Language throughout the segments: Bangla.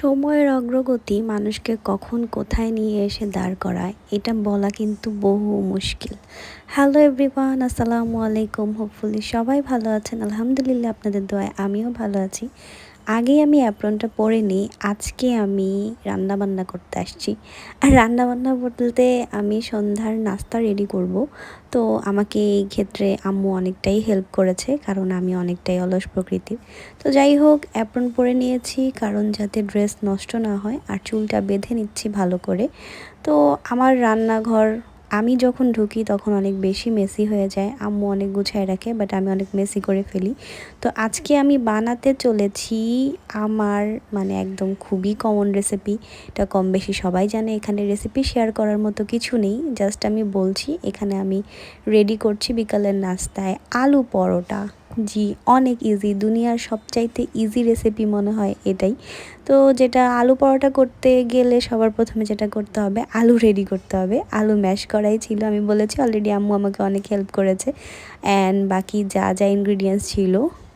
সময়ের অগ্রগতি মানুষকে কখন কোথায় নিয়ে এসে দাঁড় করায়, এটা বলা কিন্তু বহু মুশকিল। হ্যালো এভরিওয়ান আসসালামু আলাইকুম। হোপফুলি সবাই ভালো আছেন। আলহামদুলিল্লাহ আপনাদের দোয়ায় আমিও ভালো আছি। আগেই আমি অ্যাপ্রনটা পরে নিই, আজকে আমি রান্না বান্না করতে আসছি। আর রান্না বান্না বলতে আমি সন্ধ্যার নাস্তা রেডি করব। তো আমাকে এই ক্ষেত্রে আম্মু অনেকটাই হেল্প করেছে, কারণ আমি অনেকটাই অলস প্রকৃতির। তো যাই হোক অ্যাপ্রন পরে নিয়েছি, কারণ যাতে ড্রেস নষ্ট না হয়, আর চুলটা বেঁধে নিচ্ছি ভালো করে। তো আমার রান্নাঘর আমি যখন ঢুকি তখন অনেক বেশি মেসি হয়ে যায়। আম্মু অনেক গুছায় রাখে বাট আমি অনেক মেসি করে ফেলি। তো আজকে আমি বানাতে চলেছি আমার মানে একদম খুবই কমন রেসিপি এটা কম বেশি সবাই জানে, এখানে রেসিপি শেয়ার করার মতো কিছু নেই। জাস্ট আমি বলছি, এখানে আমি রেডি করছি বিকালের নাস্তায় আলু পরোটা। জি, অনেক ইজি দুনিয়ার সবচাইতে ইজি রেসিপি মনে হয় এটাই। তো যেটা আলু পরোটা করতে গেলে সবার প্রথমে যেটা করতে হবে, আলু রেডি করতে হবে। আলু ম্যাশ করাই ছিল, আমি বলেছি অলরেডি আম্মু আমাকে অনেক হেল্প করেছে। অ্যান্ড বাকি যা যা ইনগ্রিডিয়েন্টস ছিল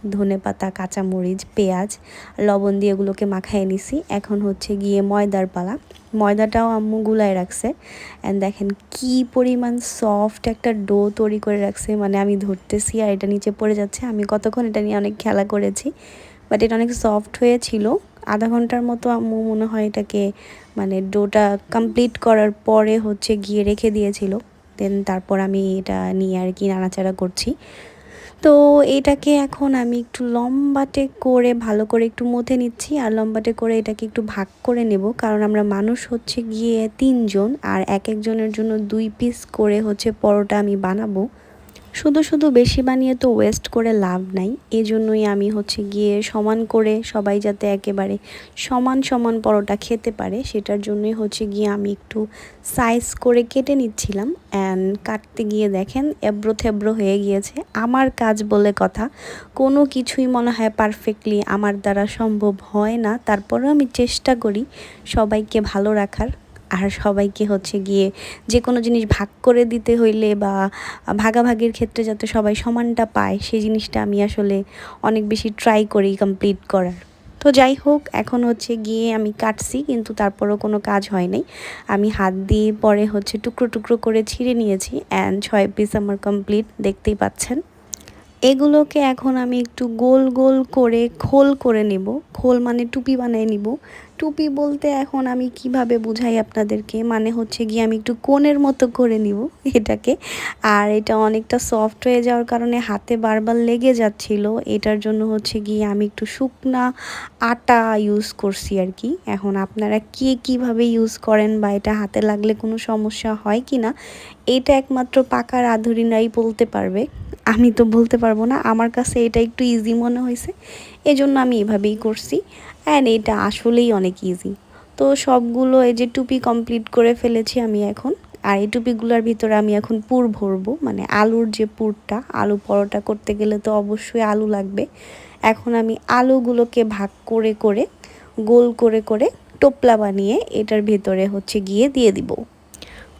ধনে পাতা, কাঁচামরিচ, পেঁয়াজ, লবণ দিয়ে এগুলোকে মাখায় নিছি। এখন হচ্ছে গিয়ে ময়দার পালা। ময়দাটাও আম্মু গুলায় রাখছে। অ্যান্ড দেখেন কি পরিমাণ সফট একটা ডো তৈরি করে রাখছে। মানে আমি ধরতেছি আর এটা নিচে পড়ে যাচ্ছে। আমি কতক্ষণ এটা নিয়ে অনেক খেলা করেছি। বাট এটা অনেক সফট হয়েছিল। আধা ঘণ্টার মতো আম্মু মনে হয় এটাকে মানে ডোটা কমপ্লিট করার পরে হচ্ছে গিয়ে রেখে দিয়েছিল। দেন তারপর আমি এটা নিয়ে আর কি নাড়াচাড়া করছি। তো এটাকে এখন আমি একটু লম্বাটে করে, ভালো করে একটু মথে নিচ্ছি আর লম্বাটে করে এটাকে একটু ভাগ করে নেব। কারণ আমরা মানুষ হচ্ছে গিয়ে তিনজন আর এক একজনের জন্য দুই পিস করে হচ্ছে পরোটা আমি বানাবো। শুধু শুধু বেশি বানিয়ে তো ওয়েস্ট করে লাভ নাই। এজন্যই আমি হচ্ছে গিয়ে সমান করে সবাই যাতে একেবারে সমান সমান পরোটা খেতে পারে, সেটার জন্যই হচ্ছে গিয়ে আমি একটু সাইজ করে কেটে নিচ্ছিলাম। অ্যান্ড কাটতে গিয়ে দেখেন এব্রো থেব্রো হয়ে গিয়েছে। আমার কাজ বলে কথা, কোনো কিছুই মনে হয় পারফেক্টলি আমার দ্বারা সম্ভব হয় না। তারপরেও আমি চেষ্টা করি সবাইকে ভালো রাখার। আর সবাইকে হচ্ছে গিয়ে যে কোনো জিনিস ভাগ করে দিতে হইলে বা ভাগাভাগির ক্ষেত্রে যাতে সবাই সমানটা পায়, সেই জিনিসটা আমি আসলে অনেক বেশি ট্রাই করি কমপ্লিট করার। তো যাই হোক, এখন হচ্ছে গিয়ে আমি কাটছি, কিন্তু তারপরও কোনো কাজ হয় নাই। আমি হাত দিয়ে পরে হচ্ছে টুকরো টুকরো করে ছিঁড়ে নিয়েছি অ্যান্ড ছয় পিস আমার কমপ্লিট দেখতেই পাচ্ছেন। এগুলোকে এখন আমি একটু গোল গোল করে খোল করে নেব। খোল মানে টুপি বানিয়ে নিব। টুপি বলতে এখন আমি কীভাবে বুঝাই আপনাদেরকে? মানে হচ্ছে গিয়ে আমি একটু কোণের মতো করে নিব এটাকে। আর এটা অনেকটা সফট হয়ে যাওয়ার কারণে হাতে বারবার লেগে যাচ্ছিল। এটার জন্য হচ্ছে গিয়ে আমি একটু শুকনা আটা ইউজ করছি আর কি। এখন আপনারা কে কীভাবে ইউজ করেন বা এটা হাতে লাগলে কোনো সমস্যা হয় কি না, এটা একমাত্র পাকার আধুরিনাই বলতে পারবে। আমি তো বলতে পারব না, আমার কাছে এটা একটু ইজি মনে হয়েছে। এজন্য আমি এভাবেই করছি। অ্যান্ড এটা আসলেই অনেক ইজি তো সবগুলো এই যে টুপি কমপ্লিট করে ফেলেছি আমি এখন। আর এই টুপিগুলোর ভিতরে আমি এখন পুর ভরবো মানে আলুর যে পুরটা, আলু পরোটা করতে গেলে তো অবশ্যই আলু লাগবে। এখন আমি আলুগুলোকে ভাগ করে করে, গোল করে করে টোপলা বানিয়ে এটার ভেতরে হচ্ছে গিয়ে দিয়ে দিব।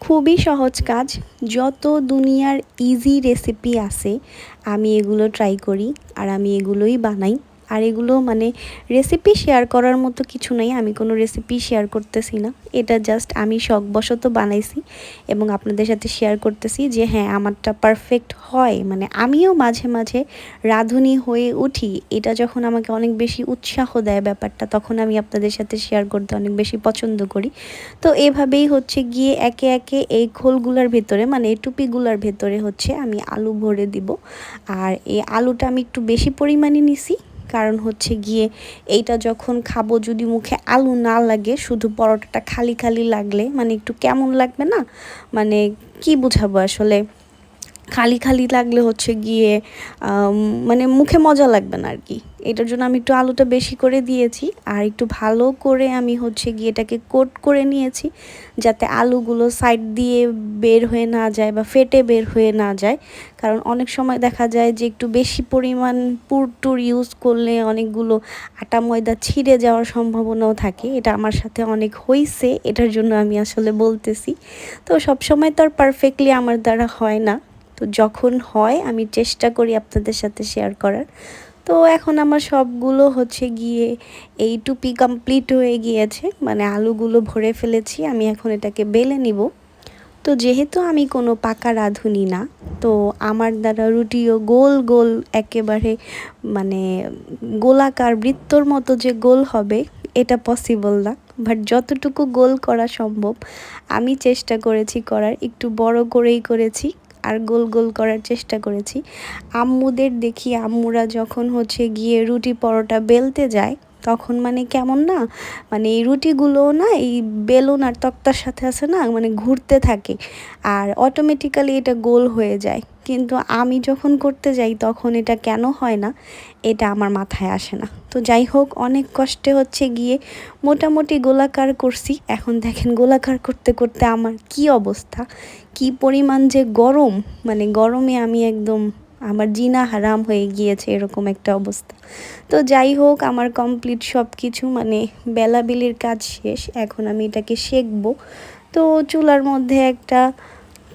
খুবই সহজ কাজ। যত দুনিয়ার ইজি রেসিপি আছে, আমি এগুলো ট্রাই করি আর আমি এগুলোই বানাই। আর এগুলো মানে রেসিপি শেয়ার করার মতো কিছু নাই, আমি কোনো রেসিপি শেয়ার করতেছি না। এটা জাস্ট আমি শখবশত বানাইছি এবং আপনাদের সাথে শেয়ার করতেছি যে হ্যাঁ আমারটা পারফেক্ট হয়। মানে আমিও মাঝে মাঝে রাঁধুনি হয়ে উঠি। এটা যখন আমাকে অনেক বেশি উৎসাহ দেয় ব্যাপারটা, তখন আমি আপনাদের সাথে শেয়ার করতে অনেক বেশি পছন্দ করি। তো এভাবেই হচ্ছে গিয়ে একে একে এই খোলগুলোর ভেতরে মানে এই টুপিগুলোর ভেতরে হচ্ছে আমি আলু ভরে দিব। আর এই আলুটা আমি একটু বেশি পরিমাণে নিছি। কারণ হচ্ছে গিয়ে এইটা যখন খাব যদি মুখে আলু না লাগে, শুধু পরোটাটা খালি খালি লাগলে মানে একটু কেমন লাগবে না? মানে কি বুঝাবো আসলে? খালি খালি লাগলে হচ্ছে গিয়ে মানে মুখে মজা লাগবে না আর কি এটার জন্য আমি একটু আলুটা বেশি করে দিয়েছি, আর একটু ভালো করে আমি হচ্ছে গিয়ে এটাকে কোট করে নিয়েছি, যাতে আলুগুলো সাইড দিয়ে বের হয়ে না যায় বা ফেটে বের হয়ে না যায়। কারণ অনেক সময় দেখা যায় যে একটু বেশি পরিমাণ পুর টুর ইউজ করলে অনেকগুলো আটা ময়দা ছিঁড়ে যাওয়ার সম্ভাবনাও থাকে। এটা আমার সাথে অনেক হয়েছে এটার জন্য আমি আসলে বলতেছি। তো সবসময় তো আর পারফেক্টলি আমার দ্বারা হয় না। তো যখন হয়, আমি চেষ্টা করি আপনাদের সাথে শেয়ার করার। তো এখন আমার সবগুলো হচ্ছে গিয়ে এই টুপি কমপ্লিট হয়ে গিয়েছে। মানে আলুগুলো ভরে ফেলেছি, আমি এখন এটাকে বেলে নিব। তো যেহেতু আমি কোনো পাকা রাঁধুনি না, তো আমার দ্বারা রুটিও গোল গোল একেবারে মানে গোলাকার বৃত্তর মতো যে গোল হবে, এটা পসিবল না। বাট যতটুকু গোল করা সম্ভব, আমি চেষ্টা করেছি করার, একটু বড় করেই করেছি। আর গোল গোল করার চেষ্টা করেছি। আম্মুদের দেখি আম্মুরা যখন হচ্ছে গিয়ে রুটি পরোটা বেলতে যায় তখন মানে কেমন না মানে এই রুটিগুলোও না, এই বেলুন আর তক্তার সাথে আছে না মানে ঘুরতে থাকে। আর অটোমেটিক্যালি এটা গোল হয়ে যায়। কিন্তু আমি যখন করতে যাই, তখন এটা কেন হয় না, এটা আমার মাথায় আসে না। তো যাই হোক, অনেক কষ্টে হচ্ছে গিয়ে মোটামুটি গোলাকার করছি। এখন দেখেন গোলাকার করতে করতে আমার কি অবস্থা, কি পরিমাণ যে গরম মানে গরমে আমি একদম আমার জিনা হারাম হয়ে গিয়েছে এরকম একটা অবস্থা। তো যাই হোক, আমার কমপ্লিট সব কিছু মানে বেলাবিলির কাজ শেষ, এখন আমি এটাকে শেখবো তো চুলার মধ্যে একটা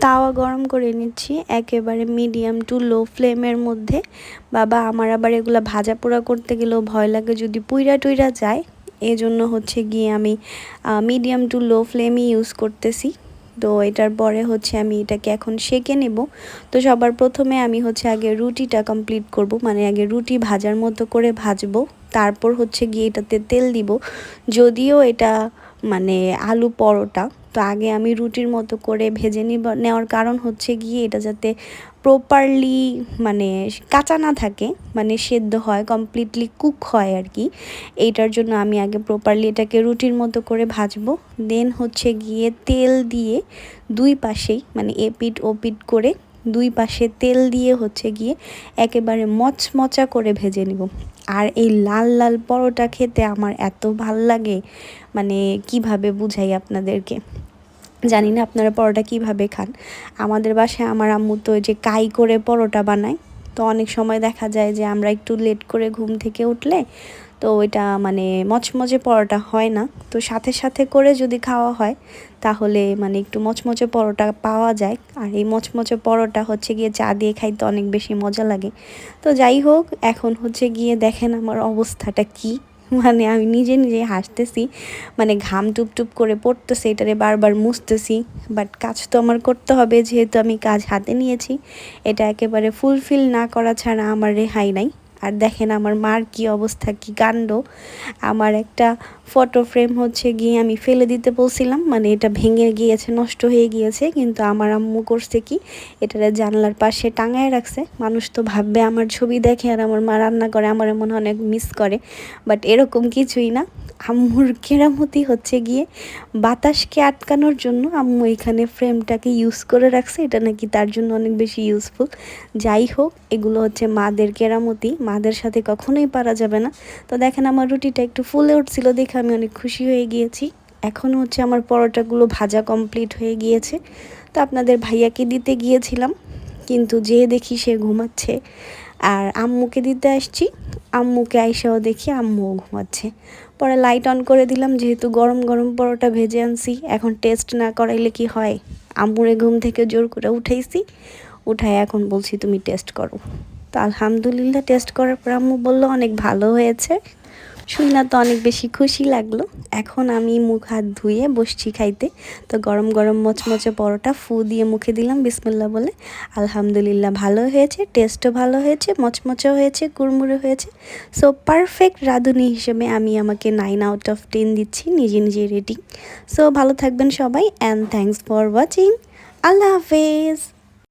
তাওয়া গরম করে নিচ্ছি, একেবারে মিডিয়াম টু লো ফ্লেমের মধ্যে। বাবা, আমার আবার এগুলো ভাজা পোড়া করতে গেলেও ভয় লাগে যদি পুইরা টুইরা যায়। এজন্য হচ্ছে গিয়ে আমি মিডিয়াম টু লো ফ্লেমই ইউজ করতেছি। তো এটার পরে হচ্ছে আমি এটাকে এখন সেকে নেব। তো সবার প্রথমে আমি হচ্ছে আগে রুটিটা কমপ্লিট করব মানে আগে রুটি ভাজার মতো করে ভাজবো। তারপর হচ্ছে গিয়ে এটাতে তেল দিব। যদিও এটা মানে আলু পরোটা। তো আগে আমি রুটির মতো করে ভেজে নিব, নেওয়ার কারণ হচ্ছে গিয়ে এটা যাতে প্রপারলি মানে কাঁচা না থাকে মানে সেদ্ধ হয় কমপ্লিটলি কুক হয় আর কি এইটার জন্য আমি আগে প্রপারলি এটাকে রুটির মতো করে ভাজবো। দেন হচ্ছে গিয়ে তেল দিয়ে দুই পাশেই মানে এপিট ওপিট করে দুই পাশে তেল দিয়ে হচ্ছে গিয়ে একেবারে মচমচা করে ভেজে নিব। আর এই লাল লাল পরোটা খেতে আমার এত ভালো লাগে মানে কীভাবে বুঝাই আপনাদেরকে? জানি না আপনারা পরোটা কীভাবে খান। আমাদের বাসায় আমার আম্মু তো যে কাই করে পরোটা বানায়। তো অনেক সময় দেখা যায় যে আমরা একটু লেট করে ঘুম থেকে উঠলে তো ওইটা মানে মচমচে পরোটা হয় না। তো সাথে সাথে করে যদি খাওয়া হয়, তাহলে মানে একটু মচমচে পরোটা পাওয়া যায়। আর এই মচমচে পরোটা হচ্ছে গিয়ে চা দিয়ে খাইতে অনেক বেশি মজা লাগে। তো যাই হোক, এখন হচ্ছে গিয়ে দেখেন আমার অবস্থাটা কী। মানে আমি নিজে নিজে হাসতেছি মানে ঘাম টুপ টুপ করে পড়তেছে, এটারে বারবার মুছতেছি। বাট কাজ তো আমার করতে হবে, যেহেতু আমি কাজ হাতে নিয়েছি। এটা একেবারে ফুলফিল না করা ছাড়া আমার রেহাই নাই। আর দেখেন আমার মার কি অবস্থা, কি কাণ্ড। আমার একটা ফটো ফ্রেম হচ্ছে গিয়ে আমি ফেলে দিতে বলছিলাম মানে এটা ভেঙে গিয়েছে, নষ্ট হয়ে গিয়েছে, কিন্তু আমার আম্মু করছে কি এটা জানলার পাশে টাঙায় রাখছে। মানুষ তো ভাববে আমার ছবি দেখে আর আমার মা রান্না করে, আমার মনে অনেক মিস করে বাট এরকম কিছুই না। আম্মুর কেরামতি হচ্ছে গিয়ে বাতাসকে আটকানোর জন্য আম্মু এখানে ফ্রেমটাকে ইউজ করে রাখছে। এটা নাকি তার জন্য অনেক বেশি ইউজফুল যাই হোক, এগুলো হচ্ছে মাদের কেরামতি। মাদের সাথে কখনোই পারা যাবে না। তো দেখেন আমার রুটিটা একটু ফুলে উঠছিল দেখে আমি অনেক খুশি হয়ে গিয়েছি। এখন হচ্ছে আমার পরোটাগুলো ভাজা কমপ্লিট হয়ে গিয়েছে। তো আপনাদের ভাইয়াকে দিতে গিয়েছিলাম, কিন্তু যে দেখি সে ঘুমাচ্ছে। আর আম্মুকে দিতে আসছি। আম্মুকে আইসাও দেখি আম্মুও ঘুমাচ্ছে। পরে লাইট অন করে দিলাম, যেহেতু গরম গরম পরোটা ভেজে আনছি, এখন টেস্ট না করাইলে কি হয়? আমুরে ঘুম থেকে জোর করে উঠাইছি উঠায় এখন বলছি, তুমি টেস্ট করো। তো আলহামদুলিল্লাহ টেস্ট করার পর আম্মু বলল, অনেক ভালো হয়েছে। না তো অনেক বেশি খুশি লাগল। এখন আমি মুখ হাত ধুয়ে বসছি খাইতে। তো গরম গরম মচমচে পরোটা ফু দিয়ে মুখে দিলাম বিসমুল্লা বলে। আলহামদুলিল্লাহ ভালো হয়েছে, টেস্টও ভালো হয়েছে, মচমচেও হয়েছে কুড়মুড়ে হয়েছে। সো পারফেক্ট রাঁধুনি হিসেবে আমি আমাকে নাইন আউট অফ টেন দিচ্ছি নিজে নিজে রেটিং সো ভালো থাকবেন সবাই অ্যান্ড থ্যাংকস ফর ওয়াচিং আল্লাহ হাফেজ।